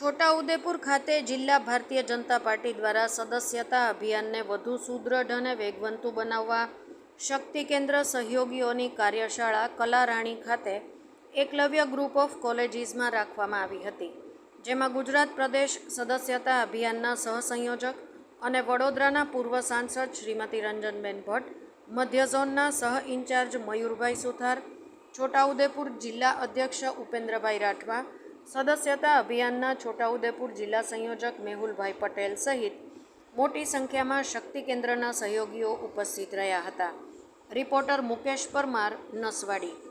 છોટાઉદેપુર ખાતે જિલ્લા ભારતીય જનતા પાર્ટી દ્વારા સદસ્યતા અભિયાનને વધુ સુદૃઢ અને વેગવંતુ બનાવવા શક્તિ કેન્દ્ર સહયોગીઓની કાર્યશાળા કલારાણી ખાતે એકલવ્ય ગ્રુપ ઓફ કોલેજીસમાં રાખવામાં આવી હતી, જેમાં ગુજરાત પ્રદેશ સદસ્યતા અભિયાનના સહસંયોજક અને વડોદરાના પૂર્વ સાંસદ શ્રીમતી રંજનબેન ભટ્ટ, મધ્ય ઝોનના સહ ઇન્ચાર્જ મયુરભાઈ સુથાર, છોટાઉદેપુર જિલ્લા અધ્યક્ષ ઉપેન્દ્રભાઈ રાઠવા સદસ્યતા અભિયાનના છોટાઉદેપુર જિલ્લા સંયોજક મેહુલભાઈ પટેલ સહિત મોટી સંખ્યામાં શક્તિ કેન્દ્રના સહયોગીઓ ઉપસ્થિત રહ્યા હતા. રિપોર્ટર મુકેશ પરમાર, નસવાડી.